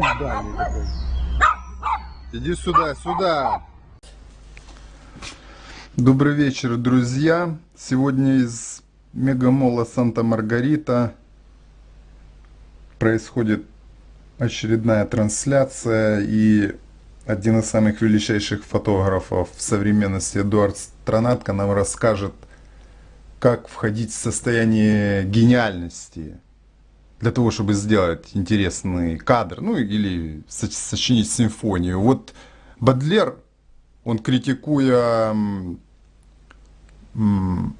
дальний такой. Иди сюда, сюда. Добрый вечер, друзья. Сегодня из мегамола Санта-Маргарита происходит очередная трансляция и один из самых величайших фотографов в современности Эдуард Странатко нам расскажет, как входить в состояние гениальности для того, чтобы сделать интересный кадр, ну или со- сочинить симфонию. Вот Бадлер, он критикуя м, м,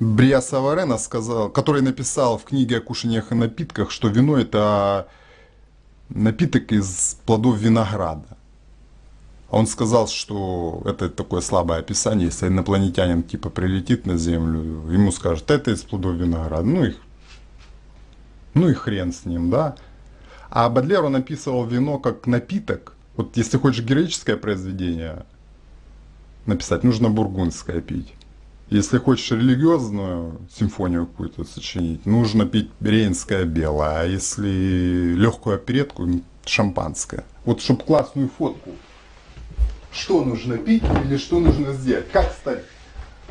Бриаса Варена сказал, который написал в книге о кушаниях и напитках, что вино это напиток из плодов винограда. А Он сказал, что это такое слабое описание, если инопланетянин типа прилетит на Землю, ему скажут, это из плодов винограда. Ну и, ну и хрен с ним, да. А Бадлер он описывал вино как напиток. Вот если хочешь героическое произведение написать, нужно бургундское пить. Если хочешь религиозную симфонию какую-то сочинить, нужно пить рейнское белое, а если легкую оперетку, шампанское. Вот чтобы классную фотку. Что нужно пить или что нужно сделать? Как стать,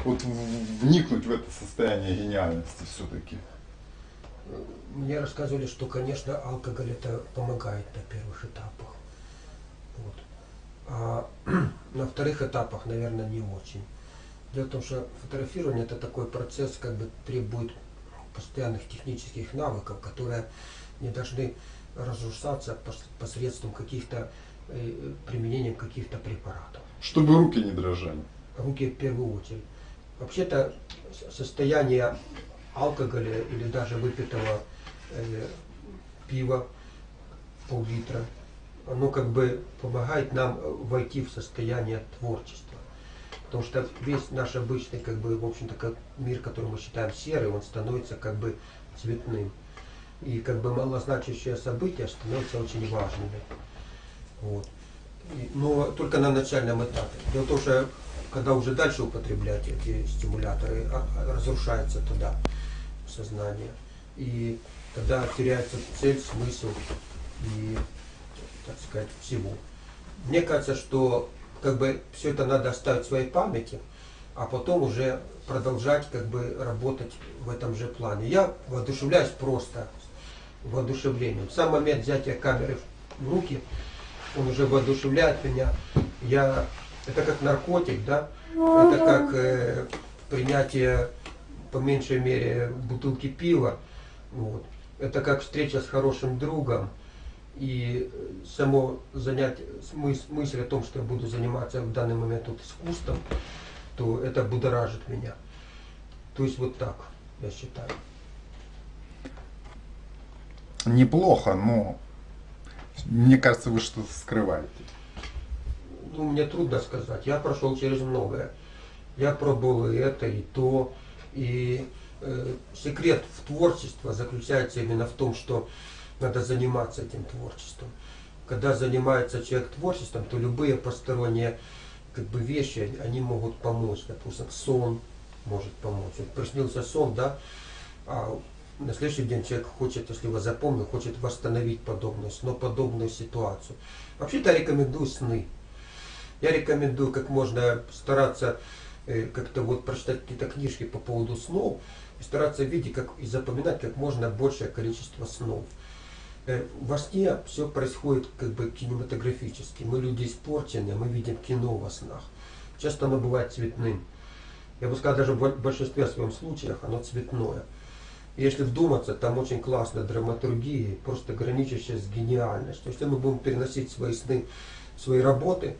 вот вникнуть в это состояние гениальности все-таки? Мне рассказывали, что, конечно, алкоголь это помогает на первых этапах. Вот. А на вторых этапах, наверное, не очень. Дело в том, что фотографирование это такой процесс, как бы требует постоянных технических навыков, которые не должны разрушаться пос- посредством каких-то применением каких-то препаратов. Чтобы руки не дрожали. руки в первую очередь. Вообще-то состояние алкоголя или даже выпитого э, пива пол-литра, оно как бы помогает нам э, войти в состояние творчества. Потому что весь наш обычный, как бы, в общем-то, как мир, который мы считаем серый, он становится как бы цветным. И как бы малозначащие события становятся очень важными. Вот. И- но только на начальном этапе. Дело в том, что когда уже дальше употреблять эти стимуляторы, а- а разрушается тогда сознание. И тогда теряется цель, смысл и, так сказать, всего. Мне кажется, что как бы все это надо оставить в своей памяти, а потом уже продолжать как бы работать в этом же плане. Я воодушевляюсь просто воодушевлением. Сам момент взятия камеры в руки, он уже воодушевляет меня. Я, это как наркотик, да? Это как э, принятие, по меньшей мере, бутылки пива. Вот. Это как встреча с хорошим другом. И само занятие, смыс- мысль о том, что я буду заниматься в данный момент вот искусством, то это будоражит меня. То есть вот так, я считаю. Неплохо, но мне кажется, вы что-то скрываете. Ну, мне трудно сказать. Я прошел через многое. Я пробовал и это, и то. И э, секрет в творчестве заключается именно в том, что надо заниматься этим творчеством. Когда занимается человек творчеством, то любые посторонние как бы, вещи, они могут помочь. Допустим, сон может помочь. Вот приснился сон, да, а на следующий день человек хочет, если его запомнил, хочет восстановить подобную, но подобную ситуацию. Вообще-то я рекомендую сны. Я рекомендую как можно стараться э, как-то вот прочитать какие-то книжки по поводу снов и стараться видеть как, и запоминать как можно большее количество снов. Э, Во сне все происходит как бы кинематографически. Мы люди испорченные, мы видим кино во снах. Часто оно бывает цветным. Я бы сказал, даже в бо- большинстве своем случаях оно цветное. Если вдуматься, там очень классная драматургия, просто граничащая с гениальностью. Если мы будем переносить свои сны, свои работы,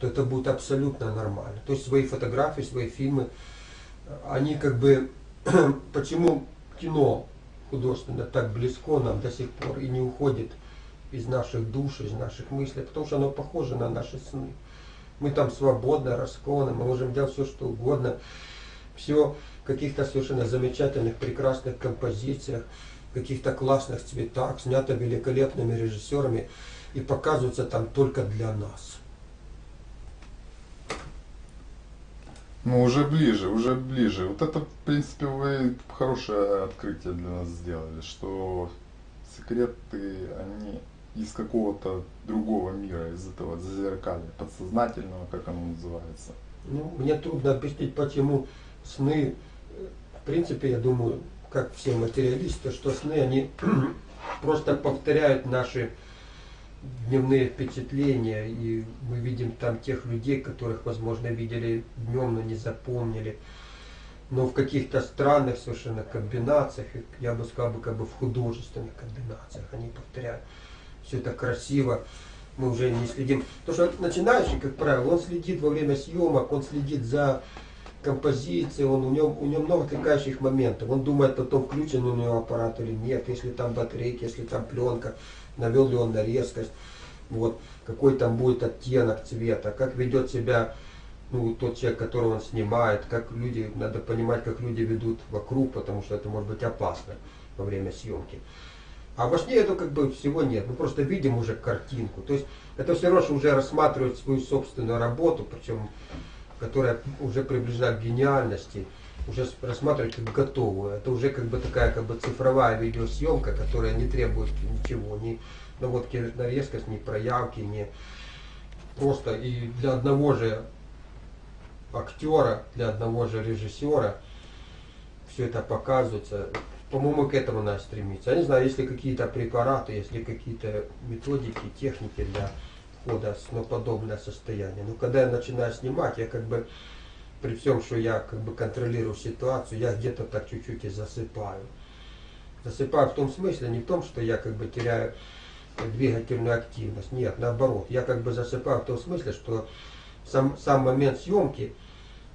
то это будет абсолютно нормально. То есть свои фотографии, свои фильмы, они как бы, почему кино художественно так близко нам до сих пор и не уходит из наших душ, из наших мыслей, потому что оно похоже на наши сны. Мы там свободно, раскованно, мы можем делать все, что угодно. Все каких-то совершенно замечательных, прекрасных композициях, каких-то классных цветах, снято великолепными режиссерами и показывается там только для нас. Ну, уже ближе, уже ближе. Вот это, в принципе, вы хорошее открытие для нас сделали, что секреты, они из какого-то другого мира, из этого зазеркалья, подсознательного, как оно называется. Ну, мне трудно объяснить, почему сны, в принципе, я думаю, как все материалисты, что сны, они просто повторяют наши дневные впечатления, и мы видим там тех людей, которых, возможно, видели днем, но не запомнили. Но в каких-то странных совершенно комбинациях, я бы сказал, бы, как бы в художественных комбинациях они повторяют. Все это красиво, мы уже не следим. Потому что начинающий, как правило, он следит во время съемок, он следит за композицией, он, у, него, у него много отвлекающих моментов. Он думает о том, включен у него аппарат или нет, если там батарейки, если там пленка, навел ли он на резкость, вот, какой там будет оттенок цвета, как ведет себя ну, тот человек, которого он снимает, как люди, надо понимать, как люди ведут вокруг, потому что это может быть опасно во время съемки. А во сне этого как бы всего нет. Мы просто видим уже картинку. То есть это все равно, что уже рассматривать свою собственную работу, причем которая уже приближена к гениальности, уже рассматривать как готовую. Это уже как бы такая как бы цифровая видеосъемка, которая не требует ничего, ни наводки на резкость, ни проявки, ни просто и для одного же актера, для одного же режиссера все это показывается. По-моему, к этому надо стремиться. Я не знаю, есть ли какие-то препараты, есть ли какие-то методики, техники для входа в сноподобное состояние. Но когда я начинаю снимать, я как бы, при всем, что я как бы контролирую ситуацию, я где-то так чуть-чуть и засыпаю. Засыпаю в том смысле, не в том, что я как бы теряю двигательную активность. Нет, наоборот. Я как бы засыпаю в том смысле, что сам, сам момент съемки,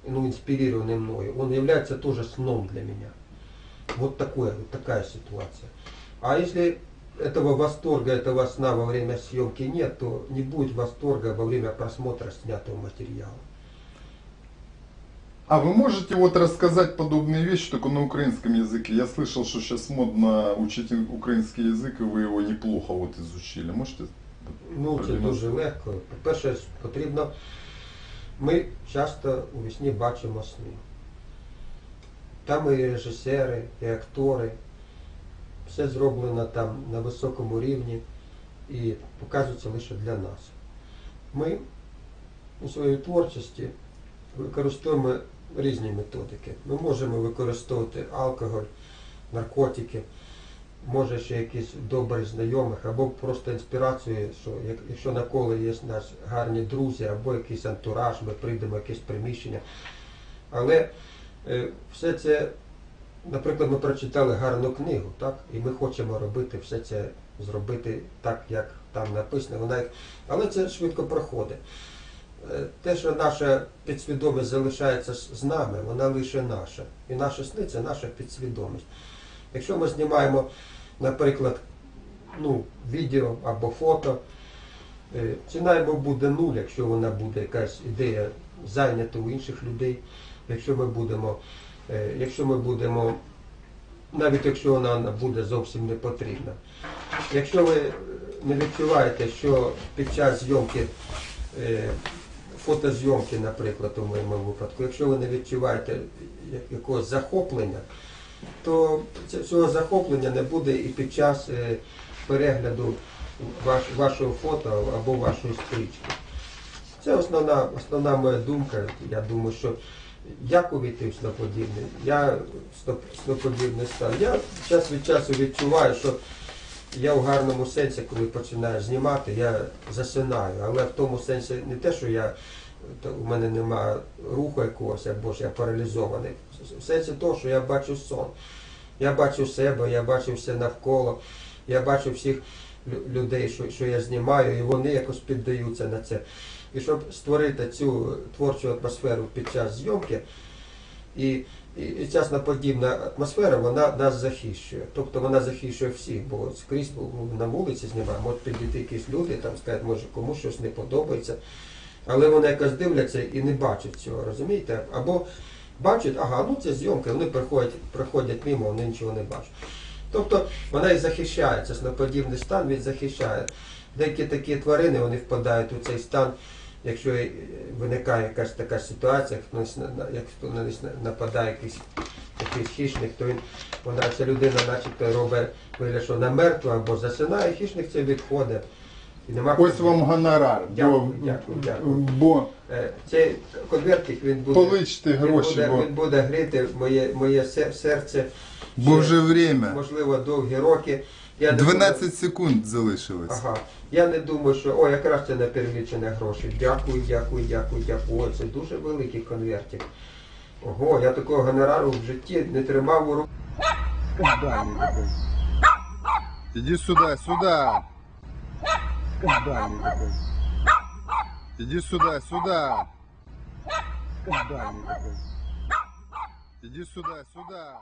ну, инспирированный мною, он является тоже сном для меня. Вот, такое, вот такая ситуация. А если этого восторга, этого сна во время съемки нет, то не будет восторга во время просмотра снятого материала. А вы можете вот рассказать подобные вещи только на украинском языке? Я слышал, что сейчас модно учить украинский язик, и вы его неплохо вот изучили. Можете? Ну, це продемонструвати? дуже легко. По-перше, потрібно. Ми часто у вісні бачимо сни. Там і режисери, і актори. Все зроблено там на високому рівні і показується лише для нас. Ми у своїй творчості використовуємо різні методики. Ми можемо використовувати алкоголь, наркотики, може ще якісь добрих знайомих, або просто інспірацію, що якщо навколо є наші гарні друзі, або якийсь антураж, ми прийдемо в якесь приміщення. Але е, все це, наприклад, ми прочитали гарну книгу, так? І ми хочемо робити все це, зробити так, як там написано. Вона, але це швидко проходить. Е, Те, що наша підсвідомість залишається з нами, вона лише наша. І наші сни це наша підсвідомість. Якщо ми знімаємо, наприклад, ну, відео або фото, е, ціна йому буде нуль, якщо вона буде якась ідея зайнята у інших людей. Якщо ми будемо, е, якщо ми будемо, навіть якщо вона буде зовсім не потрібна. Якщо ви е, не відчуваєте, що під час зйомки, е, фотозйомки, наприклад, у моєму випадку, якщо ви не відчуваєте якогось захоплення, то цього захоплення не буде і під час е, перегляду ваш, вашого фото або вашої стрічки. Це основна, основна моя думка. Я думаю, що як увійти в сноподібний? Я сноп- сноподібний стан. Я час від часу відчуваю, що я в гарному сенсі, коли починаю знімати, я засинаю. Але в тому сенсі не те, що я то у мене немає руху якогось, або ж я паралізований. В сенсі того, що я бачу сон. Я бачу себе, я бачу все навколо, я бачу всіх людей, що, що я знімаю, і вони якось піддаються на це. І щоб створити цю творчу атмосферу під час зйомки, і, і, ця сноподібна атмосфера, вона нас захищує. Тобто вона захищує всіх, бо скрізь ну, на вулиці знімаємо, можуть підійти якісь люди, там сказати, може комусь щось не подобається. Але вони якось дивляться і не бачать цього, розумієте? Або бачать, ага, ну це зйомка, вони приходять, приходять мимо, вони нічого не бачать. Тобто вона і захищає, це сноподібний стан, він захищає. Деякі такі тварини вони впадають у цей стан, якщо е, виникає якась така ситуація, хтось як хто на нападає якийсь якийсь хищник, то він, вона ця людина начебто робить вигляд, що вона мертва або засинає, хищник це відходить. І нема Ось вам гонорар. Дякую, бо, дякую, дякую. бо Е, Цей конвертик він буде, Поличте він буде, бо- він буде гріти моє, моє серце. бо вже время. Можливо, довгі роки. Я не думаю- 12 секунд залишилось. Ага. Я не думаю, що о, якраз це на перелічені гроші. Дякую, дякую, дякую, дякую. О, це дуже великий конвертик. Ого, я такого гонорару в житті не тримав у руках. Скандальный такой. Иди сюда, сюда. Скандальный такой. Иди сюда, сюда. Скандальный такой. Иди сюда, сюда.